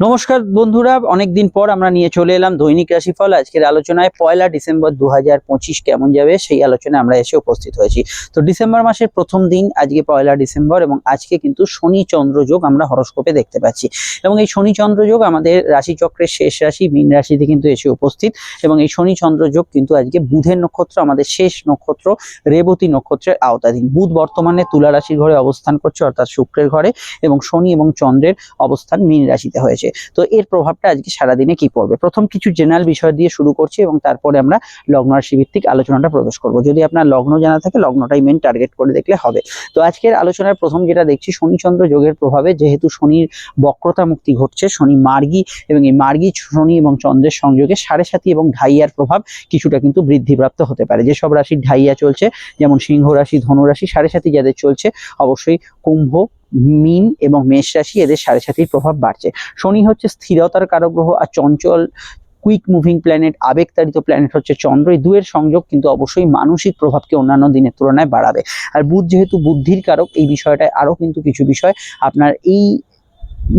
নমস্কার বন্ধুরা, অনেকদিন পর আমরা নিয়ে চলে এলাম দৈনিক রাশিফল। আজকের আলোচনায় পয়লা ডিসেম্বর দু কেমন যাবে সেই আলোচনায় আমরা এসে উপস্থিত হয়েছি। তো ডিসেম্বর মাসের প্রথম দিন, আজকে পয়লা ডিসেম্বর এবং আজকে কিন্তু শনি চন্দ্র যোগ আমরা হরস্কোপে দেখতে পাচ্ছি। এবং এই শনি চন্দ্র যোগ আমাদের রাশিচক্রের শেষ রাশি, মীন রাশিতে কিন্তু এসে উপস্থিত। এবং এই শনি চন্দ্র যোগ কিন্তু আজকে বুধের নক্ষত্র, আমাদের শেষ নক্ষত্র, রেবতী নক্ষত্রের আওতাধীন। বুধ বর্তমানে তুলা রাশির ঘরে অবস্থান করছে, অর্থাৎ শুক্রের ঘরে। এবং শনি এবং চন্দ্রের অবস্থান মীন রাশিতে হয়েছে। তো এর প্রভাবটা আজকে সারাদিনে কি পড়বে? প্রথম কিছু জেনারেল বিষয় দিয়ে শুরু করছি এবং তারপরে আমরা লগ্ন রাশি ভিত্তিক আলোচনাটা প্রবেশ করব। যদি আপনার লগ্ন জানা থাকে, লগ্নটাই মেন টার্গেট করে দেখলে হবে। তো আজকের আলোচনার প্রথম যেটা দেখছি, শনিচন্দ্র যোগের প্রভাবে যেহেতু শনির বক্রতা মুক্তি ঘটছে, শনি মার্গী এবং এই মার্গী শনি এবং চন্দ্রের সংযোগে সাড়ে সাতি এবং ঢাইয়ার প্রভাব কিছুটা কিন্তু বৃদ্ধিপ্রাপ্ত হতে পারে। যেসব রাশির ঢাইয়া চলছে, যেমন সিংহ রাশি, ধনু রাশি, সাড়ে সাতি যাদের চলছে, অবশ্যই কুম্ভ মিন এবং মেষ রাশি এদের সাড়ে সাতির প্রভাব বাড়ছে। শনি হচ্ছে স্থিরতার কারক গ্রহ আর চঞ্চল কুইক মুভিং প্ল্যানেট আবেগতাড়িত প্ল্যানেট হচ্ছে চন্দ্র। এই দুয়ের সংযোগ কিন্তু অবশ্যই মানসিক প্রভাবকে অন্যান্য দিনের তুলনায় বাড়াবে। আর বুধ যেহেতু বুদ্ধির কারক, এই বিষয়টায় আরও কিন্তু কিছু বিষয় আপনার এই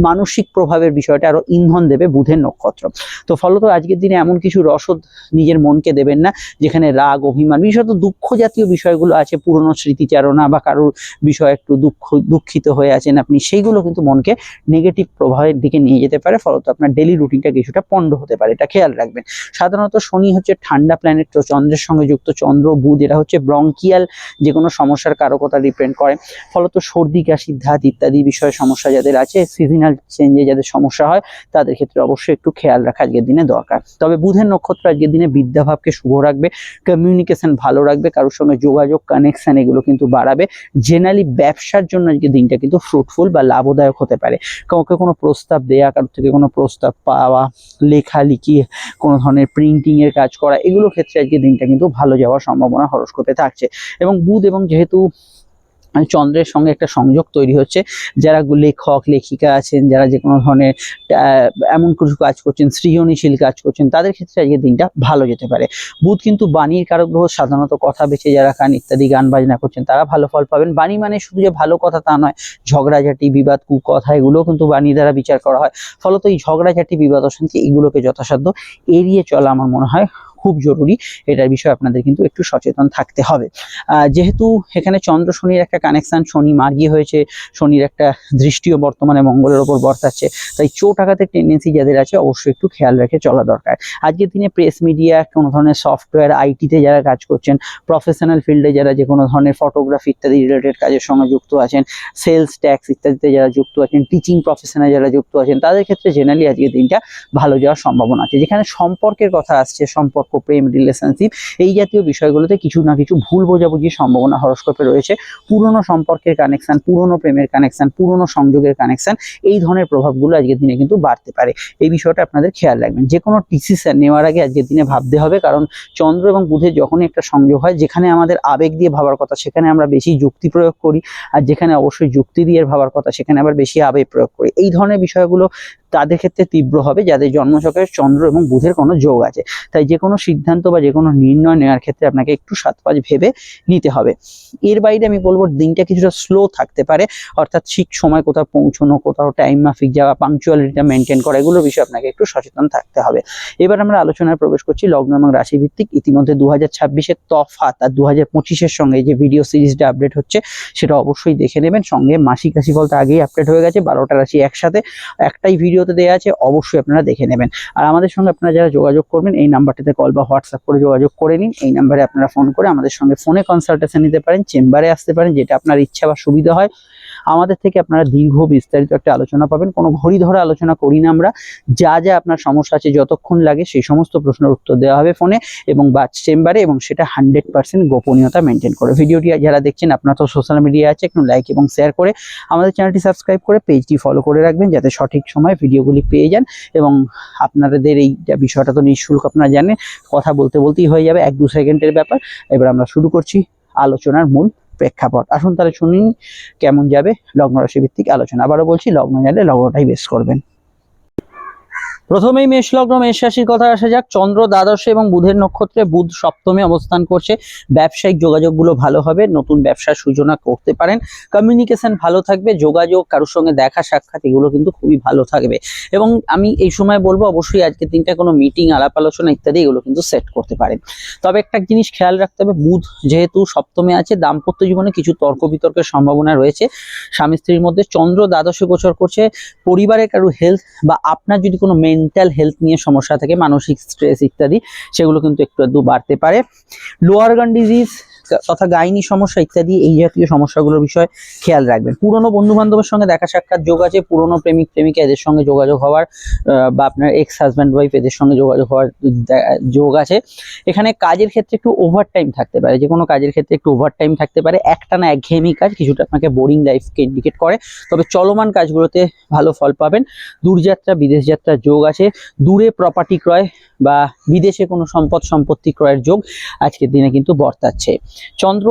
মানসিক প্রভাবের বিষয়টা আরও ইন্ধন দেবে বুধের নক্ষত্র। তো ফলত আজকের দিনে এমন কিছু রসদ নিজের মনকে দেবেন না, যেখানে রাগ, অভিমান, বিশেষত দুঃখ জাতীয় বিষয়গুলো আছে, পুরনো স্মৃতিচারণা বা কারোর বিষয় একটু দুঃখ, দুঃখিত হয়ে আছেন আপনি, সেইগুলো কিন্তু মনকে নেগেটিভ প্রভাবের দিকে নিয়ে যেতে পারে, ফলত আপনার ডেলি রুটিনটা কিছুটা পণ্ড হতে পারে, এটা খেয়াল রাখবেন। সাধারণত শনি হচ্ছে ঠান্ডা প্ল্যানেট তো চন্দ্রের সঙ্গে যুক্ত চন্দ্র, বুধ, এরা হচ্ছে ব্রঙ্কিয়াল যে কোনো সমস্যার কারকতা ডিপেন্ড করে। ফলত সর্দি, কাশি, ধাত ইত্যাদি বিষয়ে সমস্যা যাদের আছে সিজনাল চেঞ্জে যাদের সমস্যা হয়, তাদের ক্ষেত্রে অবশ্যই একটু খেয়াল রাখা আজকের দিনে দরকার। তবে বুধের নক্ষত্র আজকের দিনে বিদ্যাভাবকে শুভ রাখবে কমিউনিকেশন ভালো রাখবে, কারোর সঙ্গে যোগাযোগ কানেকশন এগুলো কিন্তু বাড়াবে। জেনারেলি ব্যবসার জন্য আজকে দিনটা কিন্তু ফ্রুটফুল বা লাভদায়ক হতে পারে। কাউকে কোনো প্রস্তাব দেয়া, কারোর থেকে কোনো প্রস্তাব পাওয়া, লেখালেখি, কোনো ধরনের প্রিন্টিংয়ের কাজ করা এগুলো ক্ষেত্রে আজকে দিনটা কিন্তু ভালো যাওয়ার সম্ভাবনা হরস্কোপে থাকছে। এবং বুধ এবং যেহেতু চন্দ্রের সঙ্গে একটা সংযোগ তৈরি হচ্ছে। যারা লেখক, লেখিকা আছেন, যারা যে কোনো ধরনের এমন কিছু কাজ করছেন, সৃজনশীল কাজ করছেন, তাদের ক্ষেত্রে আজকে দিনটা ভালো যেতে পারে। বুধ কিন্তু বাণীর কারক গ্রহ, সাধারণত কথা বেছে যারা খান ইত্যাদি গান বাজনা করছেন, তারা ভালো ফল পাবেন। বাণী মানে শুধু যে ভালো কথা তা নয় ঝগড়াঝাটি বিবাদ, কুকথা, এগুলোও কিন্তু বাণী দ্বারা বিচার করা হয়। ফলত এই ঝগড়াঝাটি বিবাদ, অশান্তি, এগুলোকে যথাসাধ্য এড়িয়ে চলা আমার মনে হয় খুব জরুরি, এটার বিষয়ে আপনাদের কিন্তু একটু সচেতন থাকতে হবে। যেহেতু এখানে চন্দ্র শনির একটা কানেকশন শনি মার্গী হয়েছে, শনির একটা দৃষ্টিও বর্তমানে মঙ্গলের ওপর বর্তাচ্ছে, তাই চোট আঘাতের টেন্ডেন্সি যাদের আছে অবশ্যই একটু খেয়াল রেখে চলা দরকার। আজকের দিনে প্রেস মিডিয়া কোনো ধরনের সফটওয়্যার আইটিতে যারা কাজ করছেন প্রফেশনাল ফিল্ডে যারা যে কোনো ধরনের ফটোগ্রাফি ইত্যাদি রিলেটেড কাজের সঙ্গে যুক্ত আছেন সেলস ট্যাক্স ইত্যাদিতে যারা যুক্ত আছেন টিচিং প্রফেশনে যারা যুক্ত আছেন, তাদের ক্ষেত্রে জেনারেলি আজকের দিনটা ভালো যাওয়ার সম্ভাবনা আছে। যেখানে সম্পর্কের কথা আসছে, সম্পর্ক প্রেম রিলেশনশিপ এই জাতীয় বিষয়গুলোতে কিছু না কিছু ভুল বোঝাবুঝির সম্ভাবনা হরস্কোপে রয়েছে। পুরনো সম্পর্কের কানেকশন পুরনো প্রেমের কানেকশন পুরনো সংযোগের কানেকশন এই ধরনের প্রভাবগুলো আজকের দিনে কিন্তু বাড়তে পারে। এই বিষয়টা আপনাদের খেয়াল রাখবেন। যে কোনো ডিসিশন নেওয়ার আগে আজকের দিনে ভাবতে হবে, কারণ চন্দ্র এবং বুধের যখনই একটা সংযোগ হয়, যেখানে আমাদের আবেগ দিয়ে ভাবার কথা, সেখানে আমরা বেশি যুক্তি প্রয়োগ করি, আর যেখানে অবশ্যই যুক্তি দিয়ে ভাবার কথা, সেখানে আবার বেশি আবেগ প্রয়োগ করি। এই ধরনের বিষয়গুলো তাদের ক্ষেত্রে তীব্র হবে, যাদের জন্মচকের চন্দ্র এবং বুধের কোনো যোগ আছে। তাই যে কোনো সিদ্ধান্ত বা যে কোনো নির্ণয় নেওয়ার ক্ষেত্রে আপনাকে একটু সাত পাঁচ ভেবে নিতে হবে। এর বাইরে আমি বলব, দিনটা কিছুটা স্লো থাকতে পারে। অর্থাৎ ঠিক সময় কোথাও পৌঁছানো, কোথাও টাইম মাফিক যাওয়া পাংচুয়ালিটিটা মেনটেন করা এগুলো বিষয়ে আপনাকে একটু সচেতন থাকতে হবে। এবার আমরা আলোচনায় প্রবেশ করছি লগ্ন এবং রাশি ভিত্তিক ইতিমধ্যে দু হাজার ছাব্বিশের তফাত আর দু হাজার পঁচিশের সঙ্গে যে ভিডিও সিরিজটা আপডেট হচ্ছে, সেটা অবশ্যই দেখে নেবেন। সঙ্গে মাসিক রাশি ফলটা আগেই আপডেট হয়ে গেছে। বারোটা রাশি একসাথে। একটাই ভিডিওতে দেওয়া আছে, অবশ্যই আপনারা দেখে নেবেন। আর আমাদের সঙ্গে আপনারা যারা যোগাযোগ করবেন, এই নাম্বারটিতে কল বা হোয়াটসঅ্যাপ করে যোগাযোগ করে নিন। এই নাম্বারে আপনারা ফোন করে আমাদের সঙ্গে ফোনে কনসালটেশন নিতে পারেন, চেম্বারে আসতে পারেন, যেটা আপনার ইচ্ছা বা সুবিধা হয়। আমাদের থেকে আপনারা দীর্ঘ বিস্তারিত একটা আলোচনা পাবেন। কোনো ঘড়ি ধরে আলোচনা করি না আমরা। যা যা আপনার সমস্যা আছে যতক্ষণ লাগে সেই সমস্ত প্রশ্নের উত্তর দেওয়া হবে ফোনে এবং বা চেম্বারে এবং সেটা হান্ড্রেড পার্সেন্ট গোপনীয়তা মেনটেন করে। ভিডিওটি যারা দেখছেন, আপনার তো সোশ্যাল মিডিয়া আছে, একটু লাইক এবং শেয়ার করে আমাদের চ্যানেলটি সাবস্ক্রাইব করে পেজটি ফলো করে রাখবেন যাতে সঠিক সময় ভিডিওগুলি পেয়ে যান এবং আপনাদের এই বিষয়টা তো নিঃশুল্ক আপনারা জানেন, কথা বলতে বলতেই হয়ে যাবে। এক দু সেকেন্ডের ব্যাপার। এবার আমরা শুরু করছি আলোচনার মূল প্রেক্ষাপট। আসুন তাহলে শুনুন কেমন যাবে লগ্ন রাশি ভিত্তিক আলোচনা। আবারও বলছি, লগ্ন জানলে লগ্নটাই বেশ করবেন। প্রথমেই মেষ লগ্ন, মেষ রাশির কথা আসা যাক। চন্দ্র, দ্বাদশে এবং বুধের নক্ষত্রে বুধ সপ্তমে অবস্থান করছে। ব্যবসায়িক যোগাযোগগুলো ভালো হবে, নতুন ব্যবসার সূচনা করতে পারেন। কমিউনিকেশন ভালো থাকবে, যোগাযোগ, কারোর সঙ্গে দেখা, সাক্ষাৎ, এগুলো কিন্তু খুবই ভালো থাকবে। এবং আমি এই সময় বলব, অবশ্যই আজকে দিনটা কোনো মিটিং আলাপ আলোচনা ইত্যাদি এগুলো কিন্তু সেট করতে পারেন। তবে একটা জিনিস খেয়াল রাখতে হবে, বুধ যেহেতু সপ্তমে আছে, দাম্পত্য জীবনে কিছু তর্ক বিতর্কের সম্ভাবনা রয়েছে। স্বামী স্ত্রীর মধ্যে চন্দ্র দ্বাদশে গোচর করছে। পরিবারের কারও হেলথ বা আপনার যদি কোনো মেন্টাল হেলথ নিয়ে সমস্যা থাকে মানসিক স্ট্রেস ইত্যাদি, সেগুলো কিন্তু একটু একটু বাড়তে পারে। লোয়ার গান ডিজিজ তথা গাইনি সমস্যা ইত্যাদি, এই জাতীয় সমস্যাগুলোর বিষয়ে খেয়াল রাখবেন। পুরনো বন্ধু বান্ধবের সঙ্গে দেখা সাক্ষাৎ, যোগ আছে, পুরনো প্রেমিক, প্রেমিকা এদের সঙ্গে যোগাযোগ হওয়ার বা আপনার এক্স হাজব্যান্ড ওয়াইফ এদের সঙ্গে যোগাযোগ হওয়ার যোগ আছে। এখানে কাজের ক্ষেত্রে একটু ওভার টাইম থাকতে পারে যে কোনো কাজের ক্ষেত্রে একটু ওভার টাইম থাকতে পারে। একটানা একঘেয়েমি কাজ, কিছুটা আপনাকে বোরিং লাইফকে ইন্ডিকেট করে। তবে চলমান কাজগুলোতে ভালো ফল পাবেন। দূরযাত্রা, বিদেশ যাত্রার যোগ আছে। দূরে প্রপার্টি ক্রয় বা বিদেশে কোনো সম্পদ সম্পত্তি ক্রয়ের যোগ আজকের দিনে কিন্তু বর্তাচ্ছে। চন্দ্র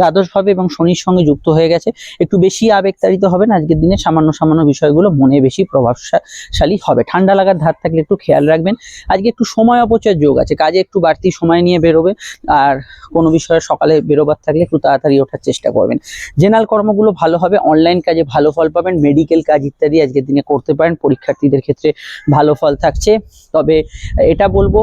দ্বাদশভাবে এবং শনির সঙ্গে যুক্ত হয়ে গেছে। একটু বেশি আবেগতাড়িত হবেন আজকের দিনে সামান্য সামান্য বিষয়গুলো মনে বেশি প্রভাবশালী হবে। ঠান্ডা লাগার ধার থাকলে একটু খেয়াল রাখবেন। আজকে একটু সময় অপচয়ের যোগ আছে, কাজে একটু বাড়তি সময় নিয়ে বেরোবে আর কোনো বিষয়ে সকালে বেরোবার থাকলে একটু তাড়াতাড়ি ওঠার চেষ্টা করবেন। জেনারেল কর্মগুলো ভালো হবে, অনলাইন কাজে ভালো ফল পাবেন, মেডিকেল কাজ ইত্যাদি আজকের দিনে করতে পারেন, পরীক্ষার্থীদের ক্ষেত্রে ভালো ফল থাকছে। তবে এটা বলব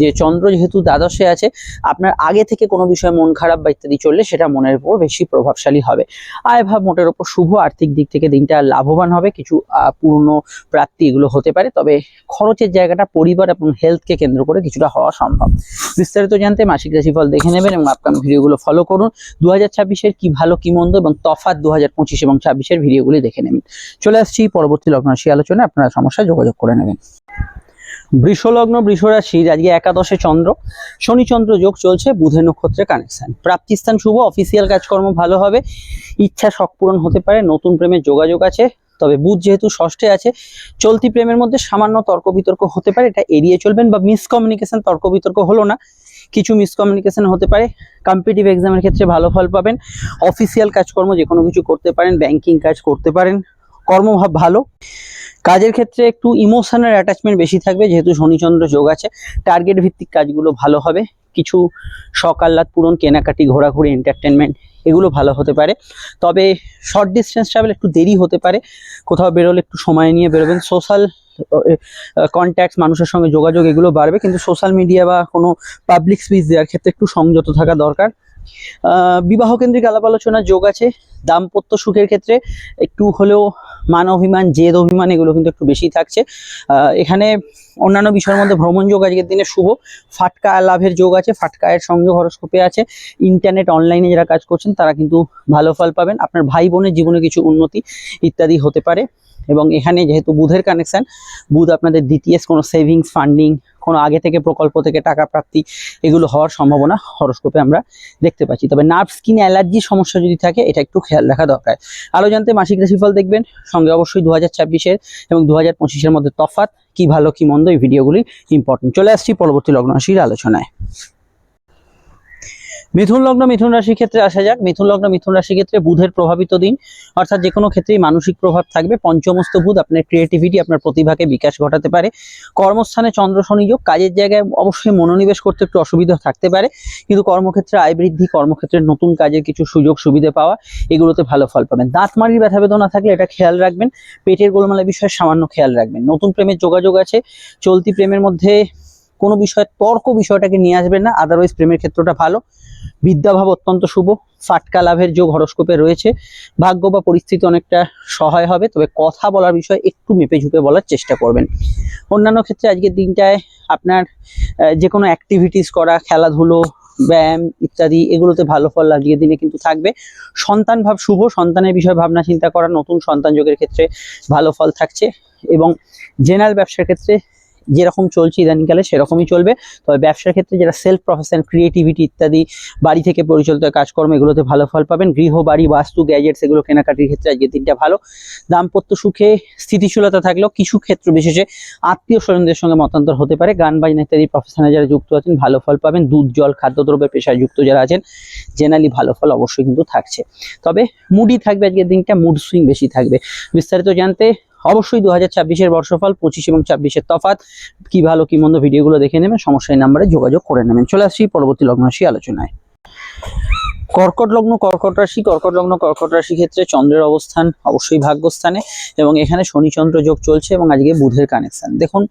যে চন্দ্র যেহেতু দ্বাদশে আছে, আপনার আগে থেকে কোনো বিষয়ে মন খারাপ বা ইত্যাদি চললে সেটা মনের উপর বেশি প্রভাবশালী হবে। আয় ভাব মোটের উপর শুভ আর্থিক দিক থেকে দিনটা লাভবান হবে। কিছু পূর্ণ প্রাপ্তি এগুলো হতে পারে। তবে খরচের জায়গাটা পরিবার এবং হেলথকে কেন্দ্র করে কিছুটা হওয়া সম্ভব। বিস্তারিত জানতে মাসিক রাশিফল দেখে নেবেন এবং আপকামিং ভিডিওগুলো ফলো করুন। দু হাজার ছাব্বিশের কি ভালো, কি মন্দ এবং তফাৎ দু হাজার পঁচিশ এবং ছাব্বিশের ভিডিওগুলি দেখে নেবেন। চলে আসছি পরবর্তী লগ্নরাশি আলোচনায়। আপনারা সমস্যায় যোগাযোগ করে নেবেন। বৃষ লগ্ন বৃষ রাশির আজকে একাদশে চন্দ্র। শনি চন্দ্র যোগ চলছে বুধের নক্ষত্রে কানেকশন প্রাপ্তিস্থান শুভ অফিসিয়াল কাজকর্ম ভালো হবে। ইচ্ছা শখ পূরণ হতে পারে, নতুন প্রেমের যোগাযোগ আছে। তবে বুধ যেহেতু ষষ্ঠে আছে, চলতি প্রেমের মধ্যে সামান্য তর্ক বিতর্ক হতে পারে, এটা এড়িয়ে চলবেন বা মিসকমিউনিকেশন তর্ক বিতর্ক হলো না। কিছু মিসকমিউনিকেশন হতে পারে কম্পিটিভ এক্সামের ক্ষেত্রে ভালো ফল পাবেন। অফিসিয়াল কাজকর্ম যে কোনো কিছু করতে পারেন ব্যাংকিং কাজ করতে পারেন, কর্মভাব ভালো। কাজের ক্ষেত্রে একটু ইমোশনাল অ্যাটাচমেন্ট বেশি থাকবে, যেহেতু শনিচন্দ্র যোগ আছে। টার্গেট ভিত্তিক কাজগুলো ভালো হবে। কিছু শখ আহ্লাদ পূরণ, কেনাকাটি, ঘোরাঘুরি এন্টারটেনমেন্ট এগুলো ভালো হতে পারে। তবে শর্ট ডিস্টেন্স ট্রাভেল একটু দেরি হতে পারে। কোথাও বেরোলে একটু সময় নিয়ে বেরোবেন। সোশ্যাল কন্ট্যাক্টস মানুষের সঙ্গে যোগাযোগ এগুলো বাড়বে। কিন্তু সোশ্যাল মিডিয়া বা কোনো পাবলিক স্পিচ দেওয়ার ক্ষেত্রে একটু সংযত থাকা দরকার। বিবাহ কেন্দ্রিক আলাপ আলোচনার যোগ আছে। দাম্পত্য সুখের ক্ষেত্রে একটু হলেও মান অভিমান জেদ অভিমান এগুলো কিন্তু একটু বেশি থাকছে। এখানে অন্যান্য বিষয়ের মধ্যে ভ্রমণ যোগ আজকের দিনে শুভ। ফাটকা লাভের যোগ আছে ফাটকায়ের সংযোগ হরস্কোপে আছে। ইন্টারনেট, অনলাইনে যারা কাজ করছেন, তারা কিন্তু ভালো ফল পাবেন। আপনার ভাই বোনের জীবনে কিছু উন্নতি ইত্যাদি হতে পারে। এবং এখানে যেহেতু বুধের কানেকশান বুধ আপনাদের ডিটিএস কোনো সেভিংস ফান্ডিং কোনো আগে থেকে প্রকল্প থেকে টাকা প্রাপ্তি এগুলো হওয়ার সম্ভাবনা হরস্কোপে আমরা দেখতে পাচ্ছি। তবে নার্ভ স্কিন অ্যালার্জি সমস্যা যদি থাকে, এটা একটু খেয়াল রাখা দরকার। আরও জানতে মাসিক রাশিফল দেখবেন, সঙ্গে অবশ্যই দু হাজার ছাব্বিশের এবং দু হাজার পঁচিশের মধ্যে তফাত কি ভালো, কি মন্দ, এই ভিডিওগুলি ইম্পর্টেন্ট চলে আসছি পরবর্তী লগ্ন রাশির আলোচনায়। মিথুন লগ্ন, মিথুন রাশির ক্ষেত্রে আসা যাক। মিথুন লগ্ন, মিথুন রাশির ক্ষেত্রে বুধের প্রভাবিত দিন। অর্থাৎ যে কোনো ক্ষেত্রেই মানসিক প্রভাব থাকবে। পঞ্চমস্ত বুধ, আপনার ক্রিয়েটিভিটি আপনার প্রতিভাকে বিকাশ ঘটাতে পারে। কর্মস্থানে চন্দ্র সংযোগ কাজের জায়গায় অবশ্যই মনোনিবেশ করতে একটু অসুবিধা থাকতে পারে। কিন্তু কর্মক্ষেত্রে আয় বৃদ্ধি, কর্মক্ষেত্রে নতুন কাজের কিছু সুযোগ, সুবিধা পাওয়া, এগুলোতে ভালো ফল পাবেন। দাঁত মাড়ির ব্যথা বেদনা থাকলে এটা খেয়াল রাখবেন। পেটের গোলমালের বিষয়ে সামান্য খেয়াল রাখবেন। নতুন প্রেমের যোগাযোগ আছে। চলতি প্রেমের মধ্যে কোনো বিষয়ে তর্ক বিষয়টাকে নিয়ে আসবেন না আদারওয়াইজ প্রেমের ক্ষেত্রটা ভালো। বিদ্যাভাব অত্যন্ত শুভ, ফাটকা লাভের যোগ হরস্কোপে রয়েছে। ভাগ্য বা পরিস্থিতি অনেকটা সহায় হবে, তবে কথা বলার বিষয়ে একটু মেপে ঝুঁকে বলার চেষ্টা করবেন। অন্যান্য ক্ষেত্রে আজকের দিনটায় আপনার যে কোনো অ্যাক্টিভিটিস করা, খেলাধুলো, ব্যায়াম ইত্যাদি, এগুলোতে ভালো ফল আজকের দিনে কিন্তু থাকবে। সন্তান ভাব শুভ, সন্তানের বিষয়ে ভাবনা চিন্তা করা, নতুন সন্তান যোগের ক্ষেত্রে ভালো ফল থাকছে এবং জেনারেল ব্যবসার ক্ষেত্রে যেরকম চলছে ইদানিংকালে সেরকমই চলবে। তবে ব্যবসার ক্ষেত্রে যারা সেলফ প্রফেশন ক্রিয়েটিভিটি ইত্যাদি, বাড়ি থেকে পরিচালিত কাজকর্ম, এগুলোতে ভালো ফল পাবেন। গৃহ, বাড়ি, বাস্তু গ্যাজেটস এগুলো কেনাকাটির ক্ষেত্রে আজকের দিনটা ভালো। দাম্পত্য সুখে স্থিতিশীলতা থাকলেও কিছু ক্ষেত্র বিশেষে আত্মীয় স্বজনদের সঙ্গে মতান্তর হতে পারে। গান বাজনা ইত্যাদি প্রফেশনে যারা যুক্ত আছেন, ভালো ফল পাবেন। দুধ, জল, খাদ্যদ্রব্যের পেশায় যুক্ত যারা আছেন জেনারেলি ভালো ফল অবশ্যই কিন্তু থাকছে। তবে মুডই থাকবে আজকের দিনটা মুড সুইং বেশি থাকবে। বিস্তারিত জানতে অবশ্যই দু হাজার ছাব্বিশের বর্ষফল, পঁচিশ এবং ছাব্বিশের তফাত কি ভালো, কি মন্দ ভিডিওগুলো দেখে নেবেন সমস্যায় নাম্বারে যোগাযোগ করে নেবেন। চলে আসছি পরবর্তী লগ্ন রাশি আলোচনায়। কর্কট লগ্ন, কর্কট রাশি, কর্কট লগ্ন, কর্কট রাশি ক্ষেত্রে চন্দ্রের অবস্থান অবশ্যই ভাগ্যস্থানে এবং এখানে শনি চন্দ্র যোগ চলছে এবং আজকে বুধের কানেকশন দেখুন,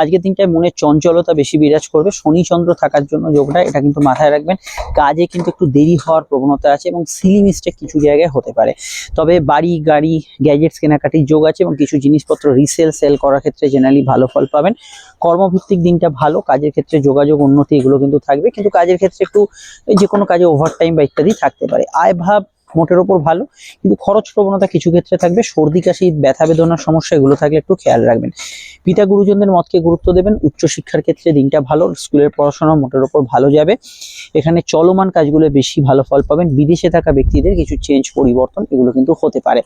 আজকের দিনটায় মনের চঞ্চলতা বেশি বিরাজ করবে। শনি চন্দ্র থাকার জন্য যোগটা, এটা কিন্তু মাথায় রাখবেন, কাজে কিন্তু একটু দেরি হওয়ার প্রবণতা আছে এবং সিলি মিস্টেক কিছু জায়গায় হতে পারে। তবে বাড়ি, গাড়ি গ্যাজেটস কেনাকাটির যোগ আছে এবং কিছু জিনিসপত্র রিসেল সেল করার ক্ষেত্রে জেনারেলি ভালো ফল পাবেন। কর্মভিত্তিক দিনটা ভালো, কাজের ক্ষেত্রে যোগাযোগ উন্নতি এগুলো কিন্তু থাকবে। কিন্তু কাজের ক্ষেত্রে একটু যে কোনো কাজে ওভারটাইম বা থাকতে পারে। আয় ভাব মোটের ওপর ভালো, কিন্তু খরচ প্রবণতা কিছু ক্ষেত্রে থাকবে। সর্দি, কাশি, ব্যথা, বেদনার সমস্যা, এগুলো থাকলে একটু খেয়াল রাখবেন। পিতা গুরুজনদের মতকে গুরুত্ব দেবেন। উচ্চশিক্ষার ক্ষেত্রে দিনটা ভালো, স্কুলের পড়াশোনা মোটের ওপর ভালো যাবে। এখানে চলমান কাজগুলো বেশি ভালো ফল পাবেন। বিদেশে থাকা ব্যক্তিদের কিছু চেঞ্জ পরিবর্তন এগুলো কিন্তু হতে পারে।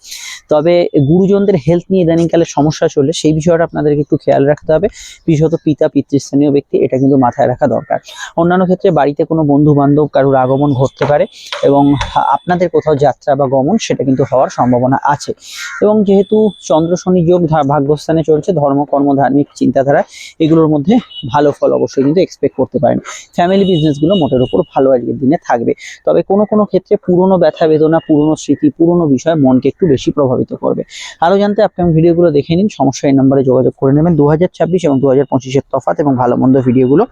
তবে গুরুজনদের হেলথ নিয়ে ইদানিংকালে সমস্যা চলে সেই বিষয়টা আপনাদেরকে একটু খেয়াল রাখতে হবে। বিশেষত পিতা, পিতৃস্থানীয় ব্যক্তি, এটা কিন্তু মাথায় রাখা দরকার। অন্যান্য ক্ষেত্রে বাড়িতে কোনো বন্ধু বান্ধব কারোর আগমন ঘটতে পারে এবং আপনাদের কোথাও যাত্রা বা গমন সেটা কিন্তু হওয়ার সম্ভাবনা আছে। এবং যেহেতু চন্দ্র শনি যোগ ভাগ্যস্থানে চলছে, ধর্ম, কর্ম, ধার্মিক চিন্তাধারা, এগুলোর মধ্যে ভালো ফল অবশ্যই কিন্তু এক্সপেক্ট করতে পারেন। ফ্যামিলি বিজনেসগুলো মোটের উপর ভালো আজকের দিনে থাকবে। তবে কোনো কোনো ক্ষেত্রে পুরনো ব্যথা বেদনা, পুরনো স্মৃতি, পুরনো বিষয় মনকে একটু বেশি প্রভাবিত করবে। আরও জানতে আপনি আমার ভিডিওগুলো দেখে নিন, সমস্যা এই নম্বরে যোগাযোগ করে নেবেন। দু হাজার ছাব্বিশ এবং দু হাজার পঁচিশের তফাৎ এবং ভালো মন্দ ভিডিওগুলো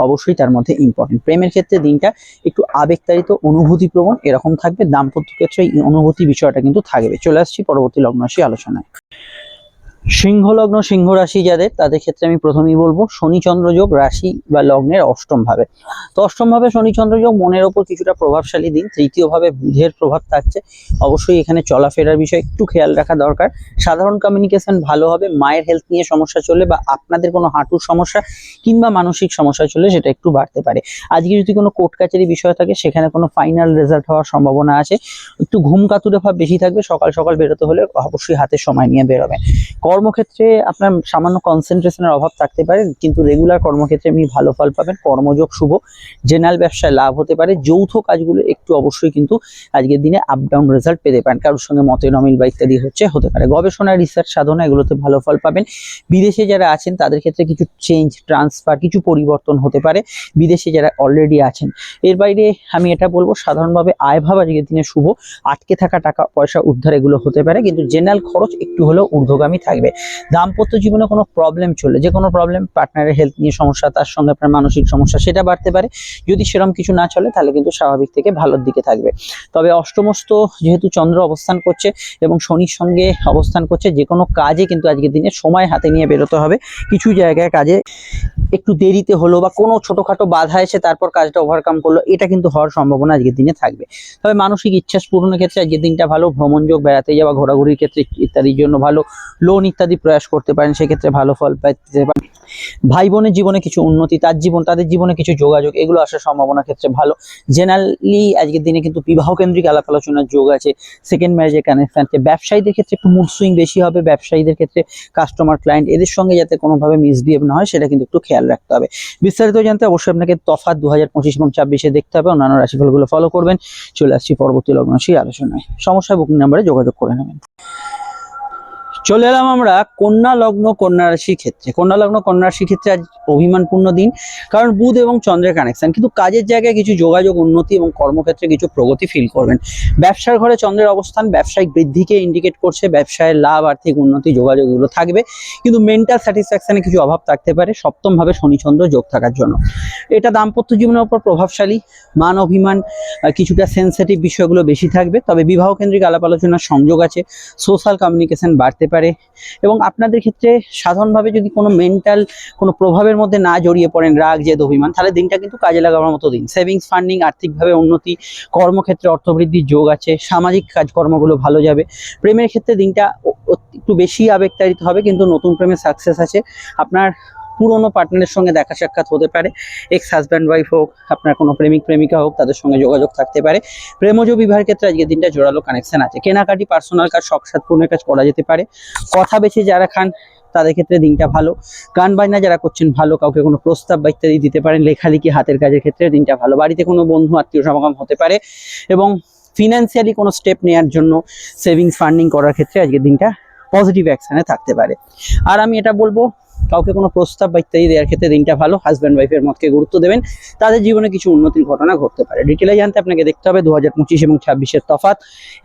অবশ্যই তার মধ্যে ইম্পর্টেন্ট প্রেমের ক্ষেত্রে দিনটা একটু আবেগতারিত অনুভূতি প্রবণ এরকম থাকবে। দাম্পত্য ক্ষেত্রে অনুভূতি বিষয়টা কিন্তু থাকবে। চলে আসছি পরবর্তী লগ্ন আলোচনায়। সিংহ লগ্ন সিংহ রাশি যাদের, তাদের ক্ষেত্রে আমি প্রথমেই বলব শনি চন্দ্র যোগ রাশি বা লগ্নের অষ্টম ভাবে। তো অষ্টম ভাবে শনি চন্দ্র যোগ মনের ওপর কিছুটা প্রভাবশালী দিন তৃতীয় ভাবে বুধের প্রভাব থাকছে। অবশ্যই এখানে চলাফেরার বিষয়ে একটু খেয়াল রাখা দরকার। সাধারণ কমিউনিকেশন ভালো হবে, মায়ের হেলথ নিয়ে সমস্যা চললে বা আপনাদের কোনো হাঁটুর সমস্যা কিংবা মানসিক সমস্যা চললে সেটা একটু বাড়তে পারে। আজকে যদি কোনো কোর্ট কাচারি বিষয় থাকে, সেখানে কোনো ফাইনাল রেজাল্ট হওয়ার সম্ভাবনা আছে। একটু ঘুম কাতুরে ভাব বেশি থাকবে, সকাল সকাল বেরোতে হলে অবশ্যই হাতে সময় নিয়ে বেরোবে কর্মক্ষেত্রে আপনার সামান্য কনসেন্ট্রেশনের অভাব থাকতে পারে, কিন্তু রেগুলার কর্মক্ষেত্রে আপনি ভালো ফল পাবেন। কর্মযোগ শুভ জেনারেল ব্যবসায় লাভ হতে পারে। যৌথ কাজগুলো একটু অবশ্যই কিন্তু আজকের দিনে আপ ডাউন রেজাল্ট পেতে পারেন। কারোর সঙ্গে মতের অমিল বা ইত্যাদি হচ্ছে, হতে পারে। গবেষণা রিসার্চ সাধনা এগুলোতে ভালো ফল পাবেন। বিদেশে যারা আছেন, তাদের ক্ষেত্রে কিছু চেঞ্জ ট্রান্সফার কিছু পরিবর্তন হতে পারে। বিদেশে যারা অলরেডি আছেন, এর বাইরে আমি এটা বলব, সাধারণভাবে আয় ভাব আজকের দিনে শুভ। আটকে থাকা টাকা, পয়সা, উদ্ধার এগুলো হতে পারে। কিন্তু জেনারেল খরচ একটু হলেও ঊর্ধ্বগামী থাকবে দাম্পত্য জীবনে কোনো প্রবলেম চললে যে কোনো প্রবলেম পার্টনারের হেলথ নিয়ে সমস্যা, তার সঙ্গে আপনার মানসিক সমস্যা, সেটা বাড়তে পারে। যদি সেরকম কিছু না চলে, তাহলে কিন্তু স্বাভাবিক থেকে ভালোর দিকে থাকবে। তবে অষ্টমস্ত যেহেতু চন্দ্র অবস্থান করছে এবং শনির সঙ্গে অবস্থান করছে যে কোনো কাজে কিন্তু আজকের দিনে সময় হাতে নিয়ে বেরোতে হবে। কিছু জায়গায় কাজে একটু দেরিতে হলো বা কোনো ছোটোখাটো বাধা এসে তারপর কাজটা ওভারকাম করল, এটা কিন্তু হওয়ার সম্ভাবনা আজকের দিনে থাকবে। তবে মানসিক ইচ্ছা পূরণের ক্ষেত্রে আজকের দিনটা ভালো, ভ্রমণযোগ, বেড়াতে যাওয়া, ঘোরাঘুরির ক্ষেত্রে ইত্যাদির জন্য ভালো লোন ইত্যাদি প্রয়াস করতে পারেন, সেক্ষেত্রে ভালো ফল পেতে পারেন। ভাই বোনের জীবনে কিছু উন্নতি, তার জীবন, তাদের জীবনে কিছু যোগাযোগ, এগুলো আসার সম্ভাবনা ক্ষেত্রে ভালো। জেনারেলি আজকের দিনে কিন্তু বিবাহ কেন্দ্রিক আলাপ আলোচনার যোগ আছে সেকেন্ড ম্যারেজের কানেকশন ব্যবসায়ীদের ক্ষেত্রে একটু মুড সুইং বেশি হবে। ব্যবসায়ীদের ক্ষেত্রে কাস্টমার ক্লায়েন্ট এদের সঙ্গে যাতে কোনোভাবে মিসবিহেভ না হয়, সেটা কিন্তু একটু খেয়াল রাখতে হবে। বিস্তারিত জানতে অবশ্যই আপনাকে তফাৎ দু হাজার পঁচিশ এবং ছাব্বিশে দেখতে হবে। অন্যান্য রাশিফলগুলো ফলো করবেন। চলে আসছি পরবর্তী লগ্ন সেই আলোচনায়। সমস্যা বুকিং নাম্বারে যোগাযোগ করে নেবেন। চলে এলাম আমরা কন্যা লগ্ন কন্যা রাশির ক্ষেত্রে। কন্যা লগ্ন কন্যা রাশির ক্ষেত্রে আজ অভিমানপূর্ণ দিন, কারণ বুধ এবং চন্দ্রের কানেকশন কিন্তু কাজের জায়গায় কিছু যোগাযোগ উন্নতি এবং কর্মক্ষেত্রে কিছু প্রগতি ফিল করবেন। ব্যবসার ঘরে চন্দ্রের অবস্থান, ব্যবসায়িক বৃদ্ধিকে ইন্ডিকেট করছে ব্যবসায় লাভ, আর্থিক উন্নতি যোগাযোগ এগুলো থাকবে। কিন্তু মেন্টাল স্যাটিসফ্যাকশনে কিছু অভাব থাকতে পারে সপ্তম ভাবে শনিচন্দ্র যোগ থাকার জন্য। এটা দাম্পত্য জীবনের উপর প্রভাবশালী, মান অভিমান কিছুটা সেন্সিটিভ বিষয়গুলো বেশি থাকবে। তবে বিবাহ কেন্দ্রিক আলাপ আলোচনার সংযোগ আছে। সোশ্যাল কমিউনিকেশন বাড়তে পারে এবং আপনাদের ক্ষেত্রে সাধারণভাবে যদি কোনো মেন্টাল কোনো প্রভাবের মধ্যে না জড়িয়ে পড়েন, রাগ, জেদ, অভিমান, তাহলে দিনটা কিন্তু কাজে লাগাবার মতো দিন। সেভিংস ফান্ডিং আর্থিকভাবে উন্নতি, কর্মক্ষেত্রে অর্থবৃদ্ধির যোগ আছে, সামাজিক কাজকর্মগুলো ভালো যাবে। প্রেমের ক্ষেত্রে দিনটা একটু বেশি আবেগতাড়িত হবে, কিন্তু নতুন প্রেমের সাকসেস আছে। আপনার পুরনো পার্টনারের সঙ্গে দেখা সাক্ষাৎ হতে পারে। এক্স হাজব্যান্ড ওয়াইফ হোক, আপনার কোনো প্রেমিক, প্রেমিকা হোক, তাদের সঙ্গে যোগাযোগ থাকতে পারে। প্রেমজ বিবাহের ক্ষেত্রে আজকের দিনটা জোরালো কানেকশন আছে। কেনাকাটি পার্সোনাল কাজ শখ সাত পূর্ণের কাজ করা যেতে পারে। কথা বেছে যারা খান, তাদের ক্ষেত্রে দিনটা ভালো। গান বাজনা যারা করছেন, ভালো। কাউকে কোনো প্রস্তাব বা ইত্যাদি দিতে পারেন, লেখালেখি হাতের কাজের ক্ষেত্রে দিনটা ভালো। বাড়িতে কোনো বন্ধু, আত্মীয় সমাগম হতে পারে এবং ফিনান্সিয়ালি কোনো স্টেপ নেওয়ার জন্য সেভিংস ফান্ডিং করার ক্ষেত্রে আজকের দিনটা পজিটিভ অ্যাকশানে থাকতে পারে। আর আমি এটা বলব কাউকে কোনো প্রস্তাব বা ইত্যাদি দেওয়ার ক্ষেত্রে দিনটা ভালো হাজব্যান্ড ওয়াইফের মতকে গুরুত্ব দেবেন। তাদের জীবনে কিছু উন্নতির ঘটনা ঘটতে পারে। ডিটেলে জানতে আপনাকে দেখতে হবে দু হাজার পঁচিশ এবং ছাব্বিশের তফাত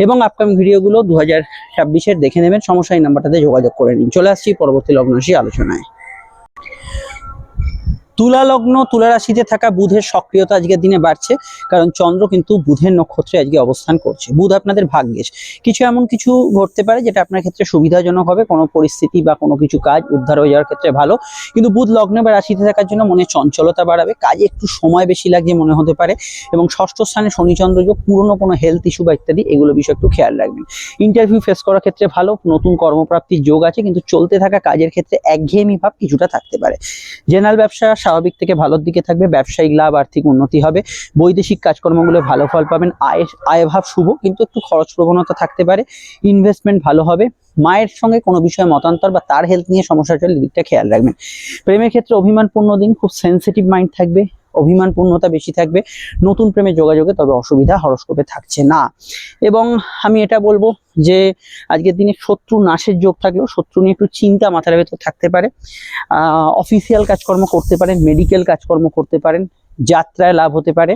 এবং আপকামিং ভিডিওগুলো দু হাজার ছাব্বিশের দেখে নেবেন। সমস্যা এই নাম্বারটাতে যোগাযোগ করে নিন। চলে আসছি পরবর্তী লগ্নশী আলোচনায়। তুলা লগ্ন, তুলা রাশিতে থাকা বুধের সক্রিয়তা আজকের দিনে বাড়ছে, কারণ চন্দ্র কিন্তু বুধের নক্ষত্রে আজকে অবস্থান করছে। বুধ আপনাদের ভাগ্যেশ কিছু এমন কিছু ঘটতে পারে যেটা আপনার ক্ষেত্রে সুবিধাজনক হবে, কোনো পরিস্থিতি বা কোনো কিছু কাজ উদ্ধার হয়ে যাওয়ার ক্ষেত্রে ভালো। কিন্তু বুধ লগ্নে বা রাশিতে থাকার জন্য মনে চঞ্চলতা বাড়াবে, কাজে একটু সময় বেশি লাগছে মনে হতে পারে। এবং ষষ্ঠ স্থানে শনিচন্দ্র যোগ, পুরনো কোনো হেলথ ইস্যু বা ইত্যাদি, এগুলো বিষয়ে একটু খেয়াল রাখবেন। ইন্টারভিউ ফেস করার ক্ষেত্রে ভালো, নতুন কর্মপ্রাপ্তির যোগ আছে, কিন্তু চলতে থাকা কাজের ক্ষেত্রে একঘেয়েমি ভাব কিছুটা থাকতে পারে। জেনারেল ব্যবসা স্বাভাবিক থেকে ভালোর দিকে থাকবে, ব্যবসায়িক লাভ, আর্থিক উন্নতি হবে, বৈদেশিক কাজকর্মগুলো ভালো ফল পাবেন আয় আয়ভাব শুভ, কিন্তু একটু খরচ প্রবণতা থাকতে পারে ইনভেস্টমেন্ট ভালো হবে, মায়ের সঙ্গে কোনো বিষয়ে মতান্তর বা তার হেলথ নিয়ে সমস্যা চলে দিকটা খেয়াল রাখবেন। প্রেমের ক্ষেত্রে অভিমানপূর্ণ দিন, খুব সেন্সিটিভ মাইন্ড থাকবে অভিমানপূর্ণতা বেশি থাকবে, নতুন প্রেমে যোগাযোগে তবে অসুবিধা হরস্কোপে থাকছে না। এবং আমি এটা বলব যে, আজকের দিনে শত্রু নাশের যোগ থাকলেও শত্রু নিয়ে একটু চিন্তা মাথার ভেতর থাকতে পারে। অফিসিয়াল কাজকর্ম করতে পারেন মেডিকেল কাজকর্ম করতে পারেন, যাত্রায় লাভ হতে পারে।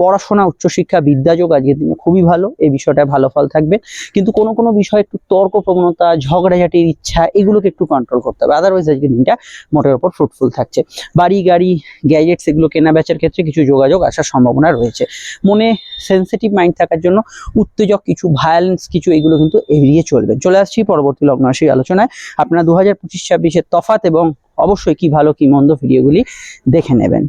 পড়াশোনা, উচ্চশিক্ষা, বিদ্যাযোগ আজকের দিনে খুবই ভালো। এই বিষয়টা ভালো ফল থাকবে। কিন্তু কোনো কোনো বিষয়ে একটু তর্ক প্রবণতা ঝগড়াঝাটির ইচ্ছা, এগুলোকে একটু কন্ট্রোল করতে হবে। আদারওয়াইজ আজকের দিনটা মোটের ওপর ফ্রুটফুল থাকছে। বাড়ি, গাড়ি গ্যাজেটস এগুলো কেনা বেচার ক্ষেত্রে কিছু যোগাযোগ আসার সম্ভাবনা রয়েছে। মনে সেন্সিটিভ মাইন্ড থাকার জন্য উত্তেজক, কিছু ভায়োলেন্স কিছু এগুলো কিন্তু এড়িয়ে চলবে। চলে আসছি পরবর্তী লগ্ন রাশি আলোচনায়। আপনারা দু হাজার পঁচিশ ছাব্বিশের তফাত এবং অবশ্যই কি ভালো, কি মন্দ ভিডিওগুলি দেখে নেবেন।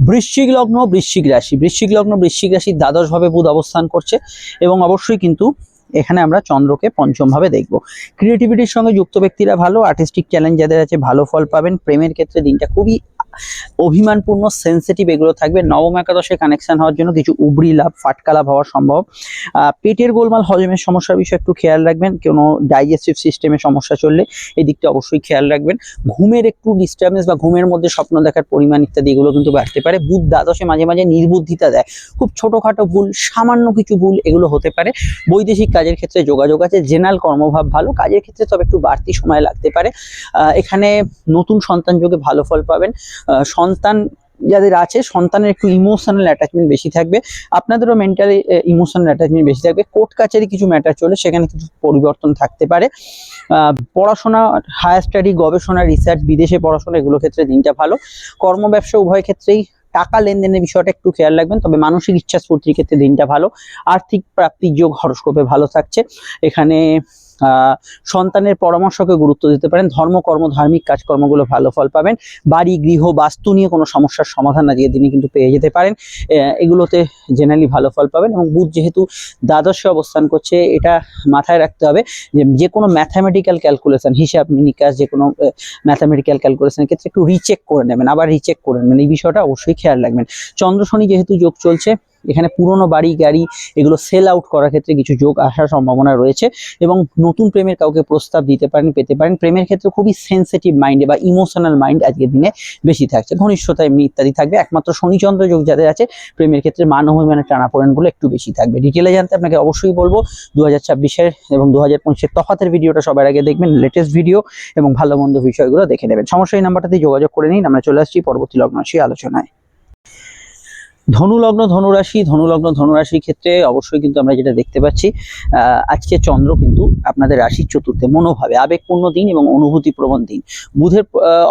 বৃশ্চিক লগ্ন, বৃশ্চিক রাশি। বৃশ্চিক লগ্ন, বৃশ্চিক রাশি দ্বাদশ ভাবে বুধ অবস্থান করছে এবং অবশ্যই কিন্তু এখানে আমরা চন্দ্রকে পঞ্চম ভাবে দেখব। ক্রিয়েটিভিটির সঙ্গে যুক্ত ব্যক্তিরা ভালো আর্টিস্টিক চ্যালেঞ্জ যাদের আছে ভালো ফল পাবেন, প্রেমের ক্ষেত্রে দিনটা খুবই অভিমানপূর্ণ সেন্সিটিভ এগুলো থাকবে। নবম একাদশে কানেকশন হওয়ার জন্য কিছু উবরি লাভ, ফাটকা লাভ হওয়ার সম্ভব। পেটের গোলমাল, হজমের সমস্যার বিষয়ে একটু খেয়াল রাখবেন। কোনো ডাইজেস্টিভ সিস্টেমে সমস্যা চললে এই দিকটা অবশ্যই খেয়াল রাখবেন। ঘুমের একটু ডিস্টার্বেন্স বা ঘুমের মধ্যে স্বপ্ন দেখার পরিমাণ ইত্যাদি এগুলো কিন্তু বাড়তে পারে। বুধ দ্বাদশে মাঝে মাঝে নির্বুদ্ধিতা দেয়। খুব ছোটোখাটো ভুল, সামান্য কিছু ভুল এগুলো হতে পারে। বৈদেশিক কাজের ক্ষেত্রে যোগাযোগ আছে জেনারেল কর্মভাব ভালো। কাজের ক্ষেত্রে তবে একটু বাড়তি সময় লাগতে পারে। এখানে নতুন সন্তান যোগে ভালো ফল পাবেন। সন্তান যাদের আছে, সন্তানের একটু ইমোশনাল অ্যাটাচমেন্ট বেশি থাকবে। আপনাদেরও মেন্টালি ইমোশনাল অ্যাটাচমেন্ট বেশি থাকবে। কোর্ট কাচারি কিছু ম্যাটার চলে, সেখানে কিছু পরিবর্তন থাকতে পারে। পড়াশোনা হায়ার স্টাডি গবেষণা রিসার্চ বিদেশে পড়াশোনা, এগুলো ক্ষেত্রে দিনটা ভালো। কর্ম, ব্যবসা উভয় ক্ষেত্রেই টাকা লেনদেনের বিষয়টা একটু খেয়াল রাখবেন, তবে মানসিক ইচ্ছা স্ফূর্তির ক্ষেত্রে দিনটা ভালো। আর্থিক প্রাপ্তির যোগ হরস্কোপে ভালো থাকছে। এখানে সন্তানের পরামর্শকে গুরুত্ব দিতে পারেন ধর্মকর্ম ধার্মিক কাজকর্মগুলো ভালো ফল পাবেন। বাড়ি, গৃহ, বাস্তু নিয়ে কোনো সমস্যার সমাধান আজকের তিনি কিন্তু পেয়ে যেতে পারেন। এগুলোতে জেনারেলি ভালো ফল পাবেন এবং বুধ যেহেতু দ্বাদশে অবস্থান করছে, এটা মাথায় রাখতে হবে যে যে কোনো ম্যাথামেটিক্যাল ক্যালকুলেশন হিসাব নিকাশ যে কোনো ম্যাথামেটিক্যাল ক্যালকুলেশনের ক্ষেত্রে একটু রিচেক করে নেবেন, আবার রিচেক করে নেবেন। এই বিষয়টা অবশ্যই খেয়াল রাখবেন। চন্দ্র শনি যেহেতু যোগ চলছে এখানে পুরনো বাড়ি, গাড়ি এগুলো সেল আউট করার ক্ষেত্রে কিছু যোগ আসার সম্ভাবনা রয়েছে এবং নতুন প্রেমের কাউকে প্রস্তাব দিতে পারেন, পেতে পারেন। প্রেমের ক্ষেত্রে খুবই সেন্সিটিভ মাইন্ডে বা ইমোশনাল মাইন্ড আজকের দিনে বেশি থাকছে। ঘনিষ্ঠতা এমনি ইত্যাদি থাকবে। একমাত্র শনিচন্দ্র যোগ যাদের আছে, প্রেমের ক্ষেত্রে মান অভিমানের টানাপোড়েনগুলো একটু বেশি থাকবে। ডিটেলে জানতে আপনাকে অবশ্যই বলব দু হাজার এবং দু হাজার পঁচিশের তফাতের ভিডিওটা সবার আগে দেখবেন লেটেস্ট ভিডিও এবং ভালো মন্দ বিষয়গুলো দেখে নেবেন। সমস্যা এই নাম্বারটাতে যোগাযোগ করে নিন। আমরা চলে আসছি পরবর্তী লগ্নাশী আলোচনায়। ধনুলগ্ন ধনুরাশি, ধনুলগ্ন ধনুরাশির ক্ষেত্রে অবশ্যই কিন্তু আমরা যেটা দেখতে পাচ্ছি আজকে চন্দ্র কিন্তু আপনাদের রাশির চতুর্থে মনোভাবে আবেগপূর্ণ দিন এবং অনুভূতি প্রবণ দিন। বুধের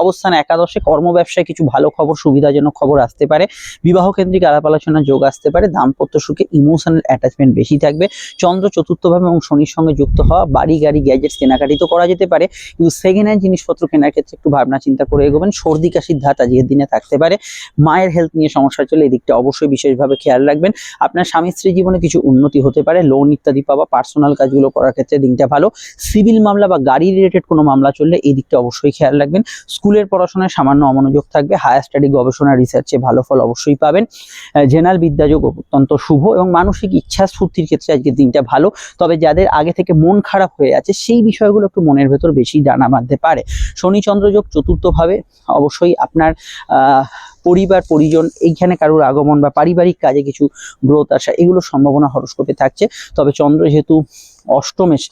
অবস্থান একাদশে কর্ম ব্যবসায় কিছু ভালো খবর, সুবিধাজনক খবর আসতে পারে বিবাহ কেন্দ্রিক আলাপ আলোচনার যোগ আসতে পারে, দাম্পত্য সুখে ইমোশনাল অ্যাটাচমেন্ট বেশি থাকবে, চন্দ্র চতুর্থভাবে এবং শনির সঙ্গে যুক্ত হওয়া, বাড়ি, গাড়ি গ্যাজেটস কেনাকাটি তো করা যেতে পারে, কিন্তু সেকেন্ড হ্যান্ড জিনিসপত্র কেনার ক্ষেত্রে একটু ভাবনা চিন্তা করে এগোবেন, সর্দি কাশির ধাত আজকের দিনে থাকতে পারে, মায়ের হেলথ নিয়ে সমস্যা চলে, এদিকটা দিকটা অবশ্যই বিশেষভাবে খেয়াল রাখবেন। আপনার স্বামী স্ত্রী জীবনে কিছু উন্নতি হতে পারে লোন ইত্যাদি পাওয়া পার্সোনাল কাজগুলো করার ক্ষেত্রে দিনটা ভালো। সিভিল মামলা বা গাড়ি রিলেটেড কোনো মামলা চললে এই দিকটা অবশ্যই খেয়াল রাখবেন। স্কুলের পড়াশোনায় সামান্য অমনোযোগ থাকবে হায়ার স্টাডি গবেষণা রিসার্চে ভালো ফল অবশ্যই পাবেন। জেনারেল বিদ্যাযোগ অত্যন্ত শুভ এবং মানসিক ইচ্ছা স্ফূর্তির ক্ষেত্রে আজকের দিনটা ভালো। তবে যাদের আগে থেকে মন খারাপ হয়ে আছে, সেই বিষয়গুলো একটু মনের ভেতর বেশি ডানা বাঁধতে পারে। শনি চন্দ্রযোগ চতুর্থভাবে, অবশ্যই আপনার পরিবার, পরিজন, এইখানে কারোর আগমন বা পারিবারিক কাজে কিছু গ্রোথ আসা, এগুলো সম্ভাবনা হরস্কোপে থাকছে। তবে চন্দ্র যেহেতু অষ্টমেশ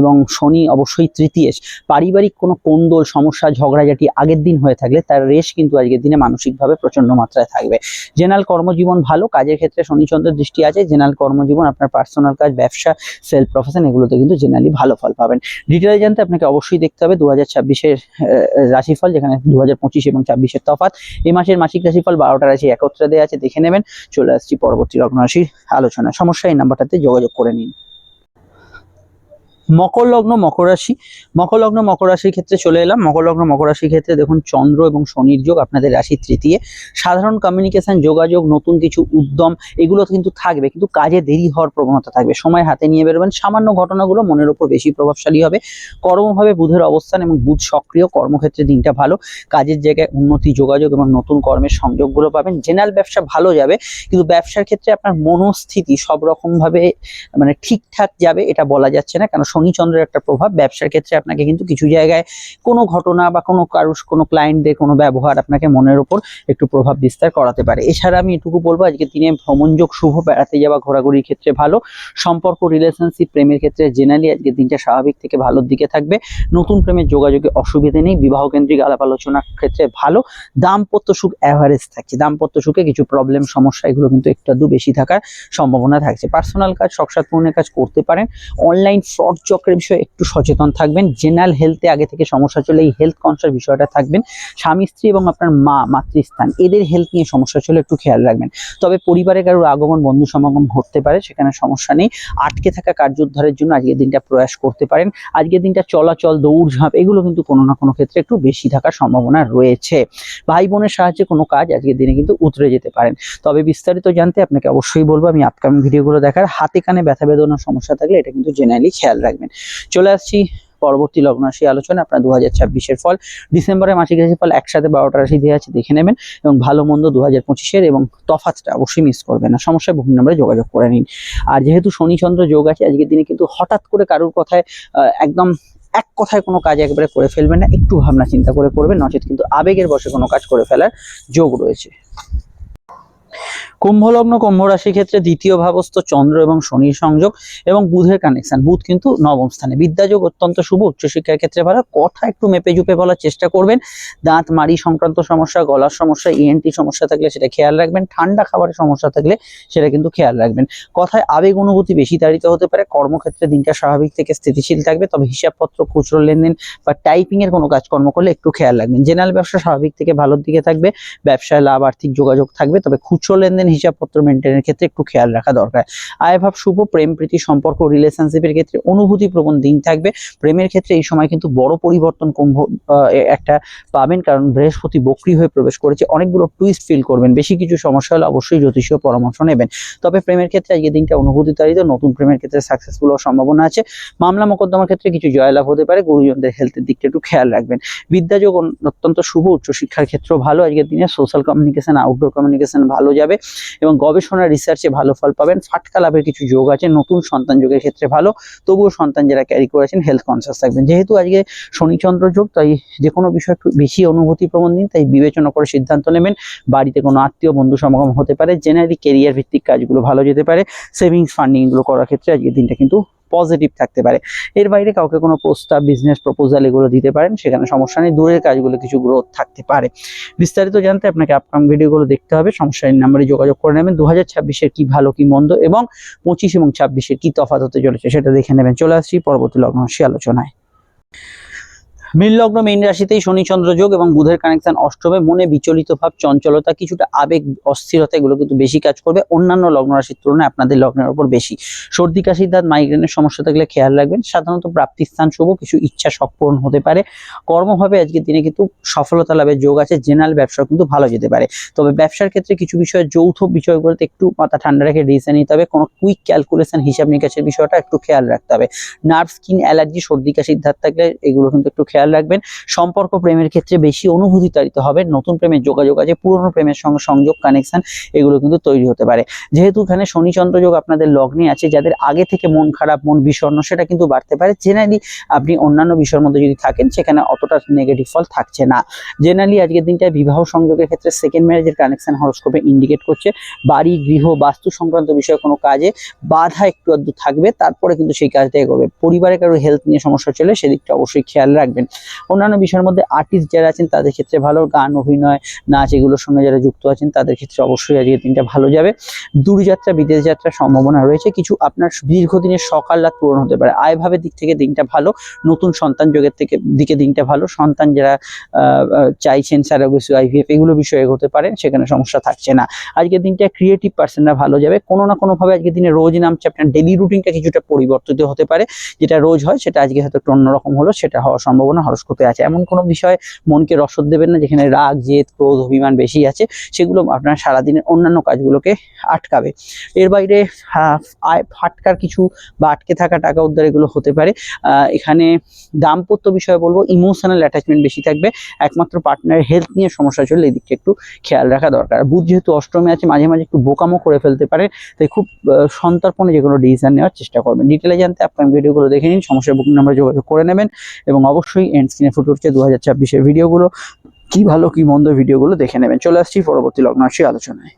এবং শনি অবশ্যই তৃতীয়েশ পারিবারিক কোনো কোন্দল, সমস্যা, ঝগড়াঝাটি আগের দিন হয়ে থাকলে তার রেশ কিন্তু আজকের দিনে মানসিকভাবে প্রচণ্ড মাত্রায় থাকবে। জেনারেল কর্মজীবন ভালো, কাজের ক্ষেত্রে শনিচন্দ্রের দৃষ্টি আছে। জেনারেল কর্মজীবন, আপনার পার্সোনাল কাজ, ব্যবসা সেলফ প্রফেশন এগুলোতে কিন্তু জেনারেলি ভালো ফল পাবেন। ডিটেলে জানতে আপনাকে অবশ্যই দেখতে হবে দু হাজার ছাব্বিশের রাশিফল, যেখানে দু হাজার পঁচিশ এবং ছাব্বিশের তফাৎ। এই মাসের মাসিক রাশিফল বারোটা রাশি একত্রে দেওয়া আছে, দেখে নেবেন। চলে আসছি পরবর্তী লগ্ন রাশির আলোচনা সমস্যা এই নাম্বারটাতে যোগাযোগ করে নিন। মকর লগ্ন, মকর রাশি। মকর লগ্ন, মকর রাশির ক্ষেত্রে চলে এলাম। মকর লগ্ন, মকর রাশির ক্ষেত্রে দেখুন চন্দ্র এবং শনির যোগ আপনাদের রাশির তৃতীয়। সাধারণ কমিউনিকেশন যোগাযোগ, নতুন কিছু, উদ্যম, এগুলো কিন্তু থাকবে। কিন্তু কাজে দেরি হওয়ার প্রবণতা থাকবে। সময় হাতে নিয়ে বেরোবেন। সামান্য ঘটনাগুলো মনের উপর বেশি প্রভাবশালী হবে। কর্মভাবে বুধের অবস্থান এবং বুধ সক্রিয়, কর্মক্ষেত্রে দিনটা ভালো। কাজের জায়গায় উন্নতি, যোগাযোগ এবং নতুন কর্মের সংযোগগুলো পাবেন। জেনারেল ব্যবসা ভালো যাবে, কিন্তু ব্যবসার ক্ষেত্রে আপনার মনস্থিতি সব রকমভাবে মানে ঠিকঠাক যাবে, এটা বলা যাচ্ছে না। কারণ শনি চন্দ্রের একটা প্রভাব, ব্যবসার ক্ষেত্রে আপনাকে কিন্তু কিছু জায়গায় কোনো ঘটনা বা কোনো কারুর কোনো ক্লায়েন্টদের কোনো ব্যবহার আপনাকে মনের উপর একটু প্রভাব বিস্তার করাতে পারে। এছাড়া আমি এটুকু বলব আজকে দিনে ভ্রমণযোগ শুভ, বেড়াতে যাওয়া, ঘোরাঘুরির ক্ষেত্রে ভালো, সম্পর্ক রিলেশনশিপ প্রেমের ক্ষেত্রে জেনারেলি আজকে দিনটা স্বাভাবিক থেকে ভালোর দিকে থাকবে। নতুন প্রেমের যোগাযোগে অসুবিধে নেই বিবাহ কেন্দ্রিক আলাপ আলোচনার ক্ষেত্রে ভালো, দাম্পত্য সুখ অ্যাভারেজ থাকছে। দাম্পত্য সুখে কিছু প্রবলেম সমস্যা, এগুলো কিন্তু একটু বেশি থাকার সম্ভাবনা থাকছে। পার্সোনাল কাজ শখসাদ পূরণের কাজ করতে পারেন। অনলাইন ফ্রড চক্রের বিষয়ে একটু সচেতন থাকবেন। জেনারেল হেলথে আগে থেকে সমস্যা চলে, এই হেলথ কনসার বিষয়টা থাকবেন। স্বামী, স্ত্রী এবং আপনার মা, মাতৃস্থান, এদের হেলথ নিয়ে সমস্যা চলে একটু খেয়াল রাখবেন। তবে পরিবারে কারোর আগমন, বন্ধু সমাগম ঘটতে পারে, সেখানে সমস্যা নেই। আটকে থাকা কার্য উদ্ধারের জন্য আজকের দিনটা প্রয়াস করতে পারেন। আজকের দিনটা চলাচল দৌড়ঝাঁপ এগুলো কিন্তু কোনো না কোনো ক্ষেত্রে একটু বেশি থাকার সম্ভাবনা রয়েছে। ভাই বোনের সাহায্যে কোনো কাজ আজকের দিনে কিন্তু উতরে যেতে পারেন। তবে বিস্তারিত জানতে আপনাকে অবশ্যই বলব, আমি আপকামিং ভিডিওগুলো দেখার হাতে কানে ব্যথা বেদনার সমস্যা থাকলে এটা কিন্তু জেনারেলি খেয়াল রাখবেন। চলে আসছি পরবর্তী লগ্ন রাশি আলোচনা আপনার দু হাজার ছাব্বিশের ফল। ডিসেম্বরের মাসিক রাশি ফল একসাথে বারোটা রাশি দেওয়া আছে, দেখে নেবেন। এবং ভালো মন্দ দু হাজার পঁচিশের এবং তফাতটা অবশ্যই মিস করবেন না। সমস্যায় বুকিং নাম্বারে যোগাযোগ করে নিন। আর যেহেতু শনিচন্দ্র যোগ আছে, আজকের দিনে কিন্তু হঠাৎ করে কারোর কথায় একদম এক কথায় কোনো কাজ একবারে করে ফেলবেন না। একটু ভাবনা চিন্তা করে করবেন, নচেত কিন্তু আবেগের বসে কোনো কাজ করে ফেলার যোগ রয়েছে। কুম্ভ লগ্ন কুম্ভ রাশির ক্ষেত্রে দ্বিতীয় ভাবস্থ চন্দ্র এবং শনির সংযোগ এবং বুধের কানেকশন বুধ কিন্তু নবম স্থানে। বিদ্যাযোগ অত্যন্ত শুভ, উচ্চশিক্ষার ক্ষেত্রে ভালো। কথা একটু মেপে জুপে বলার চেষ্টা করবেন। দাঁত, মাড়ি সংক্রান্ত সমস্যা, গলার সমস্যা ইএনটি সমস্যা থাকলে সেটা খেয়াল রাখবেন। ঠান্ডা খাবারের সমস্যা থাকলে সেটা কিন্তু খেয়াল রাখবেন। কথায় আবেগ অনুভূতি বেশি তাড়িত হতে পারে। কর্মক্ষেত্রে দিনটা স্বাভাবিক থেকে স্থিতিশীল থাকবে। তবে হিসাবপত্র, খুচরো লেনদেন বা টাইপিং এর কোনো কাজকর্ম করলে একটু খেয়াল রাখবেন। জেনারেল ব্যবসা স্বাভাবিক থেকে ভালোর দিকে থাকবে। ব্যবসায় লাভ, আর্থিক যোগাযোগ থাকবে। তবে খুচরো লেনদেন হিসাবপত্র মেনটেনের ক্ষেত্রে একটু খেয়াল রাখা দরকার। আয়ভাব শুভ, প্রেম, প্রীতি, সম্পর্ক রিলেশনশিপের ক্ষেত্রে অনুভূতি প্রবণ দিন থাকবে। প্রেমের ক্ষেত্রে এই সময় কিন্তু বড় পরিবর্তন কুম্ভ একটা পাবেন কারণ বৃহস্পতি বক্রি হয়ে প্রবেশ করেছে। অনেকগুলো টুইস্ট ফিল করবেন। বেশি কিছু সমস্যা হলে অবশ্যই জ্যোতিষীয় পরামর্শ নেবেন। তবে প্রেমের ক্ষেত্রে আজকে দিনটা অনুভূতি তারিত নতুন প্রেমের ক্ষেত্রে সাকসেসফুল হওয়ার সম্ভাবনা আছে। মামলা মোকদ্দমার ক্ষেত্রে কিছু জয়লাভ হতে পারে। গুরুজনদের হেলথের দিকটা একটু খেয়াল রাখবেন। বিদ্যাযোগ অত্যন্ত শুভ, উচ্চশিক্ষার ক্ষেত্রেও ভালো। আজকের দিনে সোশ্যাল কমিউনিকেশন আউটডোর কমিউনিকেশন ভালো। যাবে এবং গবেষণা রিসার্চে ভালো ফল পাবেন। ফাটকা লাভের কিছু যোগ আছে, নতুন সন্তান যোগের ক্ষেত্রে ভালো। তবুও সন্তান যারা ক্যারি করেছেন হেলথ কনসিয়াস থাকবেন। যেহেতু আজকে শনিচন্দ্র যোগ, তাই যে কোনো বিষয় একটু বেশি অনুভূতি প্রবণ দিন, তাই বিবেচনা করে সিদ্ধান্ত নেবেন। বাড়িতে কোনো আত্মীয়, বন্ধু সমাগম হতে পারে জেনারেলি কেরিয়ার ভিত্তিক কাজগুলো ভালো যেতে পারে। সেভিংস ফান্ডিং এগুলো করার ক্ষেত্রে আজকের দিনটা কিন্তু পজিটিভ থাকতে পারে। এর বাইরে কাউকে কোনো প্রস্তাব বিজনেস প্রপোজাল এগুলো দিতে পারেন, সেখানে সমস্যা নেই। দূরের কাজগুলো কিছু গ্রোথ থাকতে পারে। বিস্তারিত জানতে আপনাকে আপকামিং ভিডিওগুলো দেখতে হবে। সমস্যা নাম্বারে যোগাযোগ করে নেবেন। দু হাজার কি ভালো, কি মন্দ এবং পঁচিশ এবং ছাব্বিশের কি তফাত হতে চলেছে, সেটা দেখে নেবেন। চলে আসছি পরবর্তী লগ্ন আলোচনায়। মীন লগ্ন মীন রাশিতেই শনি চন্দ্র যোগ এবং বুধের কানেকশন অষ্টমে মনে বিচলিত ভাব, চঞ্চলতা, কিছুটা আবেগ, অস্থিরতা এগুলো কিন্তু বেশি কাজ করবে। অন্যান্য লগ্ন রাশির তুলনায় আপনাদের লগ্নের উপর বেশি। সর্দি কাশির দাঁত মাইগ্রেনের সমস্যা থাকলে খেয়াল রাখবেন। সাধারণত প্রাপ্তিস্থান শুভ, কিছু ইচ্ছা শখ পূরণ হতে পারে। কর্মভাবে আজকের দিনে কিন্তু সফলতা লাভের যোগ আছে। জেনারেল ব্যবসা কিন্তু ভালো যেতে পারে। তবে ব্যবসার ক্ষেত্রে কিছু বিষয়ে যৌথ বিষয়গুলোতে একটু মাথা ঠান্ডা রেখে ডিসিশন নিতে হবে। কোনো কুইক ক্যালকুলেশন হিসাব নিকাশের বিষয়টা একটু খেয়াল রাখতে হবে। নার্ভ স্কিন অ্যালার্জি সর্দি কাশির ধার থাকলে এগুলো কিন্তু একটু খেয়াল খেয়াল রাখবেন। সম্পর্ক প্রেমের ক্ষেত্রে বেশি অনুভূতি তাড়িত হবে নতুন প্রেমের যোগাযোগ আছে, পুরনো প্রেমের সঙ্গে সংযোগ কানেকশন এগুলো কিন্তু তৈরি হতে পারে। যেহেতু এখানে শনি চন্দ্র যোগ আপনাদের লগ্নে আছে, যাদের আগে থেকে মন খারাপ, মন বিষণ্ণ, সেটা কিন্তু বাড়তে পারে। জেনারেলি আপনি অন্যান্য বিষয়ের মধ্যে যদি থাকেন, সেখানে অতটা নেগেটিভ ফল থাকছে না। জেনারেলি আজকের দিনটায় বিবাহ সংযোগের ক্ষেত্রে সেকেন্ড ম্যারেজের কানেকশন হরস্কোপে ইন্ডিকেট করছে। বাড়ি, গৃহ, বাস্তু সংক্রান্ত বিষয়ে কোনো কাজে বাধা একটু আধটু থাকবে, তারপরে কিন্তু সেই কাজটা এগোবে। পরিবারে কারও হেলথ নিয়ে সমস্যা চলে সেদিকটা অবশ্যই খেয়াল রাখবেন। অন্যান্য বিষয়ের মধ্যে আর্টিস্ট যারা আছেন, তাদের ক্ষেত্রে ভালো গান, অভিনয়, নাচ এগুলোর সঙ্গে যারা যুক্ত আছেন, তাদের ক্ষেত্রে অবশ্যই আজকের দিনটা ভালো যাবে। দূরযাত্রা, বিদেশ যাত্রার সম্ভাবনা রয়েছে। কিছু আপনার দীর্ঘদিনের সকাল রাত পূরণ হতে পারে। আয়ভাবের দিক থেকে দিনটা ভালো। নতুন সন্তান যোগের থেকে দিকে দিনটা ভালো। সন্তান যারা চাইছেন স্যারোগেসি আইভিএফ এগুলো বিষয়ে এগোতে পারেন সেখানে সমস্যা থাকছে না। আজকের দিনটা ক্রিয়েটিভ পার্সনরা ভালো যাবে। কোনো না কোনোভাবে আজকের দিনে রোজ নামছে আপনার ডেলি রুটিনটা কিছুটা পরিবর্তিত হতে পারে। যেটা রোজ হয়, সেটা আজকে হয়তো একটু অন্যরকম হলো, সেটা হওয়ার সম্ভাবনা হরস্কোপে আছে। এমন কোনো বিষয় মনকে রসদ দেবেন না, যেখানে রাগ, জেদ, ক্রোধ, অভিমান বেশি আছে, সেগুলো আপনার সারাদিনের অন্যান্য কাজগুলোকে আটকাবে। এর বাইরে আয় ফাটকার কিছু বা আটকে থাকা টাকা উদ্ধার এগুলো হতে পারে। এখানে দাম্পত্য বিষয়ে বলব ইমোশনাল অ্যাটাচমেন্ট বেশি থাকবে। একমাত্র পার্টনারের হেলথ নিয়ে সমস্যা চললে এই দিকটা একটু খেয়াল রাখা দরকার। বুধ যেহেতু অষ্টমে আছে, মাঝে মাঝে একটু বোকামো করে ফেলতে পারে, তাই খুব সন্তর্পণে যে কোনো ডিসিশন নেওয়ার চেষ্টা করবেন। ডিটেলে জানতে আপনার ভিডিওগুলো দেখে নিন সমস্যার বুকিং নাম্বার যোগাযোগ করে নেবেন এবং অবশ্যই এন্ড স্ক্রিনে ফুটে উঠছে দু হাজার ছাব্বিশের ভিডিওগুলো কি ভালো, কি মন্দ ভিডিওগুলো দেখে নেবেন। চলে আসছি পরবর্তী লগ্ন রাশি আলোচনায়।